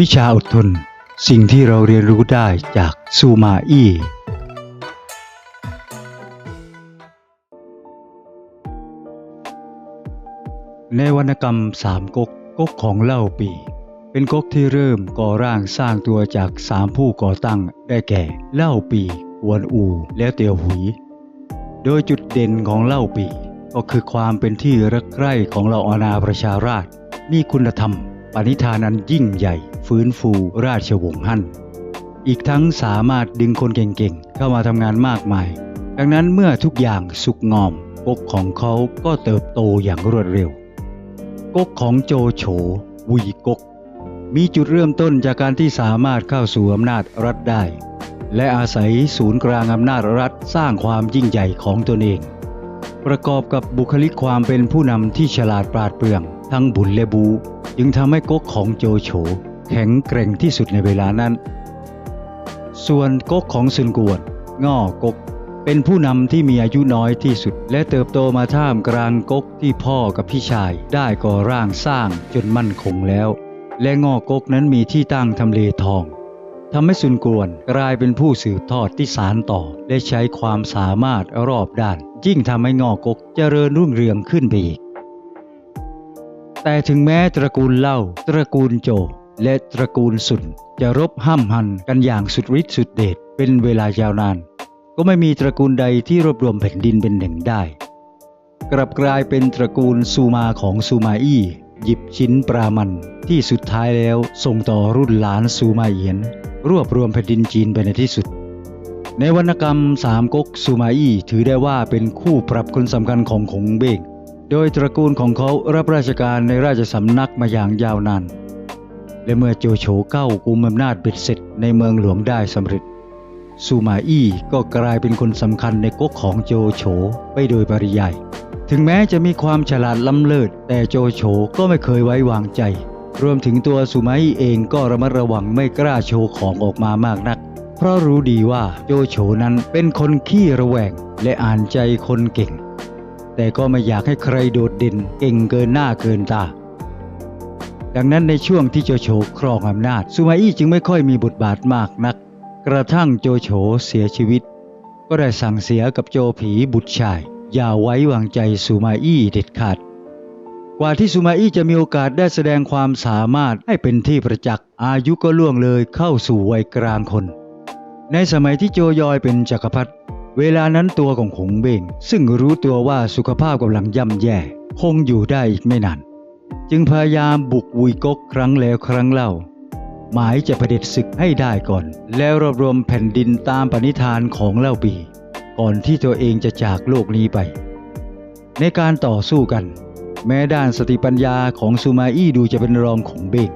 วิชาอดทน สิ่งที่เราเรียนรู้ได้จากซูมาอี้ในวรรณกรรมสามก๊กก๊กของเล่าปี เป็นก๊กที่เริ่มก่อร่างสร้างตัวจากสามผู้ก่อตั้งได้แก่ เล่าปีกวนอู และเตียวหุย โดยจุดเด่นของเล่าปีก็คือความเป็นที่รักใคร่ของเหล่าอาณาประชาราชมีคุณธรรมปณิธานอันยิ่งใหญ่ ฟื้นฟูราชวงศ์ฮั่น อีกทั้งสามารถดึงคนเก่งๆ เข้ามาทำงานมากมาย ดังนั้นเมื่อทุกอย่างสุกงอมก๊กของเขาก็เติบโตอย่างรวดเร็ว ก๊กของโจโฉวุยก๊ก มีจุดเริ่มต้นจากการที่สามารถเข้าสู่อำนาจรัฐได้ และอาศัยศูนย์กลางอำนาจรัฐสร้างความยิ่งใหญ่ของตนเอง ประกอบกับบุคลิกความเป็นผู้นำที่ฉลาดปราดเปรื่อง ทั้งบุญและบู จึงทำให้ก๊กของโจโฉ แข็งแกร่งที่สุดในเวลานั้น ส่วนก๊กของซุนกวนง่อก๊กเป็นผู้นำที่มีอายุน้อยที่สุด และเติบโตมาท่ามกลางก๊กที่พ่อกับพี่ชาย ได้ก่อร่างสร้างจนมั่นคงแล้ว และง่อก๊กนั้นมีที่ตั้งทำเลทองทำให้ซุนกวนกลายเป็นผู้สืบทอดที่สารต่อ และใช้ความสามารถรอบด้าน ยิ่งทำให้ง่อก๊กเจริญรุ่งเรืองขึ้นไปอีก แต่ถึงแม้ตระกูลเล่า ตระกูลโจ และตระกูลสุนจะรบห้ำหันกันอย่างสุดฤทธิ์สุดเดชเป็นเวลายาวนาน ก็ไม่มีตระกูลใดที่รวบรวมแผ่นดินเป็นหนึ่งได้ กลับกลายเป็นตระกูลซูมาของซูมาอี้หยิบชิ้นปรามันที่สุดท้ายแล้วส่งต่อรุ่นหลานซูมาเอียน รวบรวมแผ่นดินจีนไปในที่สุด ในวรรณกรรมสามก๊กซูมาอี้ถือได้ว่าเป็นคู่ปรับคนสำคัญของขงเบ้งโดยตระกูลของเขารับราชการในราชสำนักมาอย่างยาวนาน และเมื่อโจโฉเข้ากุมอำนาจเบ็ดเสร็จในเมืองหลวงได้สำเร็จซูมาอี้ก็กลายเป็นคนสำคัญในก๊กของโจโฉไปโดยปริยาย ถึงแม้จะมีความฉลาดล้ำเลิศแต่โจโฉก็ไม่เคยไว้วางใจ รวมถึงตัวซูมาอี้เองก็ระมัดระวังไม่กล้าโชว์ของออกมามากนัก เพราะรู้ดีว่าโจโฉนั้นเป็นคนขี้ระแวงและอ่านใจคนเก่ง แต่ก็ไม่อยากให้ใครโดดเด่นเก่งเกินหน้าเกินตา ดังนั้นในช่วงที่โจโฉครองอำนาจซูมาอี้จึงไม่ค่อยมีบทบาทมากนัก กระทั่งโจโฉเสียชีวิต ก็ได้สั่งเสียกับโจผีบุตรชาย อย่าไว้วางใจซูมาอี้เด็ดขาด กว่าที่ซูมาอี้จะมีโอกาสได้แสดงความสามารถให้เป็นที่ประจักษ์อายุก็ล่วงเลยเข้าสู่วัยกลางคน ในสมัยที่โจยอยเป็นจักรพรรดิเวลานั้นตัวของขงเบงซึ่งรู้ตัวว่าสุขภาพกำลังย่ำแย่ คงอยู่ได้อีกไม่นาน จึงพยายามบุกวุยกกครั้งแล้วครั้งเล่า หมายจะประเผด็จศึกให้ได้ก่อน แล้วรวบรวมแผ่นดินตามปณิธานของเล่าปี ก่อนที่ตัวเองจะจากโลกนี้ไป ในการต่อสู้กัน แม้ด้านสติปัญญาของซูมาอี้ดูจะเป็นรองของเบง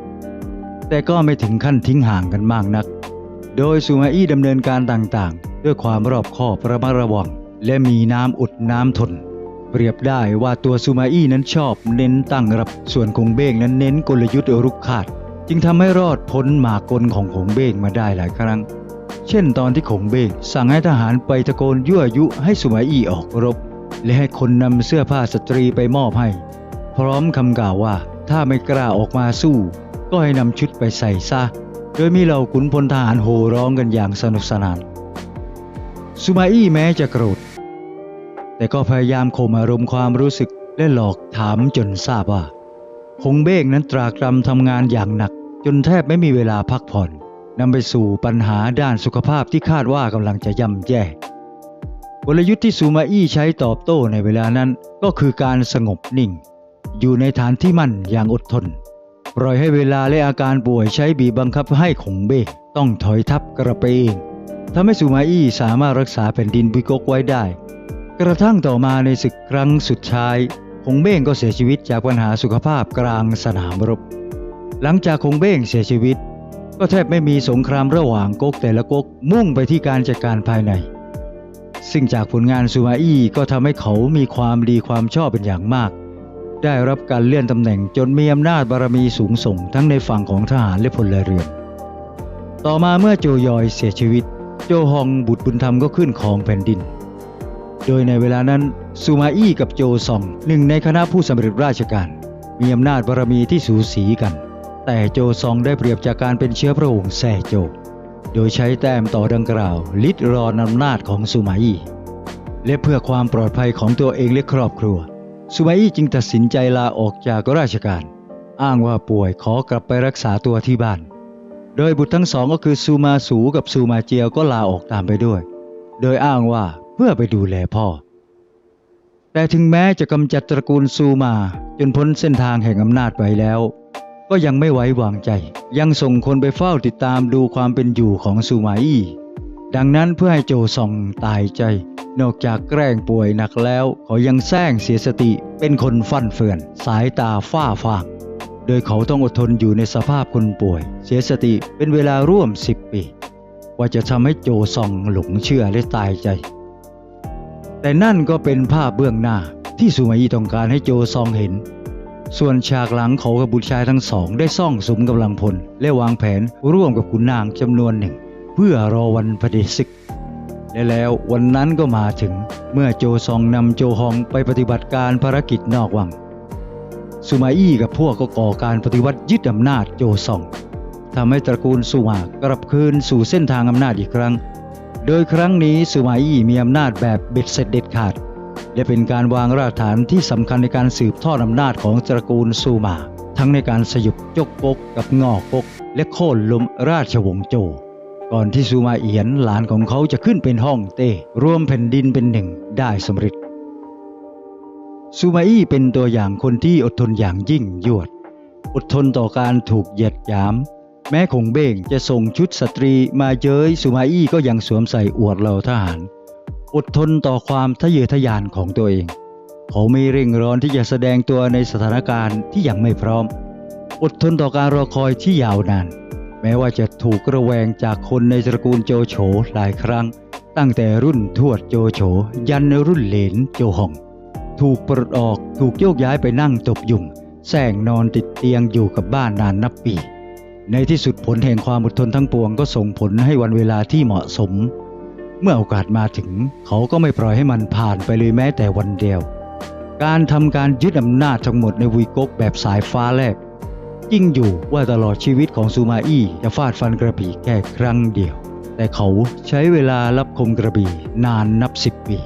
แต่ก็ไม่ถึงขั้นทิ้งห่างกันมากนัก โดยซูมาอี้ดำเนินการต่างๆ ด้วยความรอบคอบระมัดระวังและมีน้ำอุดน้ำทน เปรียบได้ว่าตัวซูมาอี้นั้นชอบเน้นตั้งรับ ส่วนคงเบ้งนั้นเน้นกลยุทธ์รุกคาด จึงทำให้รอดพ้นหมากลของขงเบ้งมาได้หลายครั้ง เช่นตอนที่ขงเบ้งสั่งให้ทหารไปตะโกนยั่วยุให้ซูมาอี้ออกรบ และให้คนนำเสื้อผ้าสตรีไปมอบให้ พร้อมคำกล่าวว่าถ้าไม่กล้าออกมาสู้ ก็ให้นำชุดไปใส่ซะ โดยมีเหล่าขุนพลทหารโห่ร้องกันอย่างสนุกสนานซูมาอี้แม้จะโกรธ แต่ก็พยายามข่มอารมณ์ความรู้สึกและหลอกถามจนทราบว่าคงเบ้งนั้นตรากตรำทำงานอย่างหนัก จนแทบไม่มีเวลาพักผ่อนนำไปสู่ปัญหาด้านสุขภาพที่คาดว่ากำลังจะย่ำแย่กลยุทธ์ที่ซูมาอี้ใช้ตอบโต้ในเวลานั้นก็คือการสงบนิ่ง อยู่ในฐานที่มั่นอย่างอดทน ปล่อยให้เวลาและอาการป่วยใช้บีบบังคับให้ขงเบ้งต้องถอยทับกระไปเองทำให้ซูมาอี้สามารถรักษาแผ่นดินบุยกกไว้ได้ กระทั่งต่อมาในศึกครั้งสุดท้ายคงเบ้งก็เสียชีวิตจากปัญหาสุขภาพกลางสนามรบ หลังจากคงเบ้งเสียชีวิต ก็แทบไม่มีสงครามระหว่างก๊กแต่ละก๊กมุ่งไปที่การจัดการภายใน ซึ่งจากผลงานซูมาอี้ก็ทำให้เขามีความดีความชอบเป็นอย่างมาก ได้รับการเลื่อนตำแหน่งจนมีอำนาจบารมีสูงส่งทั้งในฝั่งของทหารและพลเรือน ต่อมาเมื่อโจยอยเสียชีวิต โจฮองบุตรบุญธรรมก็ขึ้นครองแผ่นดิน โดยในเวลานั้นซูมาอี้กับโจซองหนึ่งในคณะผู้สำเร็จราชการ มีอำนาจบารมีที่สูสีกัน แต่โจซองได้เปรียบจากการเป็นเชื้อพระวงศ์แซ่โจ โดยใช้แต้มต่อดังกล่าว ลิดรอนอำนาจของซูมาอี้และเพื่อความปลอดภัยของตัวเองและครอบครัวซูมาอี้จึงตัดสินใจลาออกจากราชการ อ้างว่าป่วยขอกลับไปรักษาตัวที่บ้าน โดยบุตรทั้งสองก็คือซูมาสูกับซูมาเจียวก็ลาออกตามไปด้วย โดยอ้างว่า เพื่อไปดูแลพ่อ แต่ถึงแม้จะกำจัดตระกูลซูมาจนพ้นเส้นทางแห่งอำนาจไปแล้ว ก็ยังไม่ไว้วางใจ ยังส่งคนไปเฝ้าติดตามดูความเป็นอยู่ของซูมาอี้ดังนั้นเพื่อให้โจซองตายใจ นอกจากแกล้งป่วยหนักแล้วเขายังแซงเสียสติเป็นคนฟั่นเฟือน สายตาฝ้าฟางโดยเขาต้องอดทนอยู่ในสภาพคนป่วย เสียสติเป็นเวลาร่วม 10 ปี ว่าจะทำให้โจซองหลงเชื่อและตายใจ แต่นั่นก็เป็นภาพเบื้องหน้าที่ซูมาอี้ต้องการให้โจซองเห็น ส่วนฉากหลังเขากับบุตรชายทั้งสอง ได้ซ่องสมกำลังพล และวางแผนร่วมกับขุนนางจำนวนหนึ่ง เพื่อรอวันพเดศึก และแล้ววันนั้นก็มาถึงเมื่อโจซองนำโจฮองไปปฏิบัติการภารกิจนอกวังซูมาอี้กับพวกก็ก่อการปฏิวัติยึดอำนาจโจซองทำให้ตระกูลซูมากลับคืนสู่เส้นทางอำนาจอีกครั้ง โดยครั้งนี้ซูมาอี้มีอำนาจแบบเบ็ดเสร็จเด็ดขาด และเป็นการวางรากฐานที่สำคัญในการสืบทอดอำนาจของตระกูลซูมา ทั้งในการสยบจกกกกับงอกกกและโค่นล้มราชวงศ์โจ ก่อนที่ซูมาเอียนหลานของเขาจะขึ้นเป็นห้องเต้รวมแผ่นดินเป็นหนึ่งได้สำเร็จซูมาอี้เป็นตัวอย่างคนที่อดทนอย่างยิ่งยวด อดทนต่อการถูกเหยียดหยาม แม้คงเบ้งจะส่งชุดสตรีมาเย้ยซูมาอี้ก็ยังสวมใส่อวดเหล่าทหาร อดทนต่อความทะเยอทะยานของตัวเอง เขาไม่เร่งร้อนที่จะแสดงตัวในสถานการณ์ที่ยังไม่พร้อม อดทนต่อการรอคอยที่ยาวนาน แม้ว่าจะถูกระแวงจากคนในตระกูลโจโฉหลายครั้ง ตั้งแต่รุ่นทวดโจโฉยันรุ่นเหลนโจฮอง ถูกปลดออกถูกโยกย้ายไปนั่งตบยุงแสงนอนติดเตียงอยู่กับบ้านนานนับปี ในที่สุดผลแห่งความอดทนทั้งปวงก็ส่งผลให้วันเวลาที่เหมาะสม เมื่อโอกาสมาถึง เขาก็ไม่ปล่อยให้มันผ่านไปเลยแม้แต่วันเดียว การทำการยึดอำนาจทั้งหมดในวีกกแบบสายฟ้าแลบยิ่งอยู่ว่าตลอดชีวิตของซูมาอี้จะฟาดฟันกระบี่แค่ครั้งเดียว แต่เขาใช้เวลารับคมกระบี่นานนับสิบปี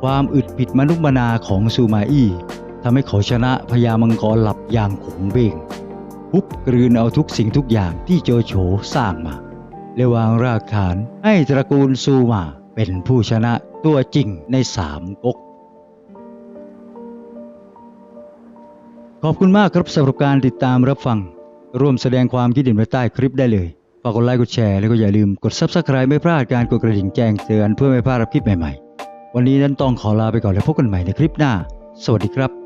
ความอึดผิดมนุษย์มนาของซูมาอี้ทำให้เขาชนะพญามังกรหลับอย่างขงเบ้ง ฮุบกลืนเอาทุกสิ่งทุกอย่างที่โจโฉสร้างมา และวางรากฐานให้ตระกูลซูมาเป็นผู้ชนะตัวจริงในสามก๊กขอบคุณมากครับสำหรับการติดตามรับฟัง ร่วมแสดงความคิดเห็นไว้ใต้คลิปได้เลยฝากกดไลค์กดแชร์แล้วก็อย่าลืมกด Subscribe ไม่พลาดการกดกระดิ่งแจ้งเตือนเพื่อไม่พลาดรับคลิปใหม่ๆ วันนี้นั้นต้องขอลาไปก่อนแล้วพบกันใหม่ในคลิปหน้า สวัสดีครับ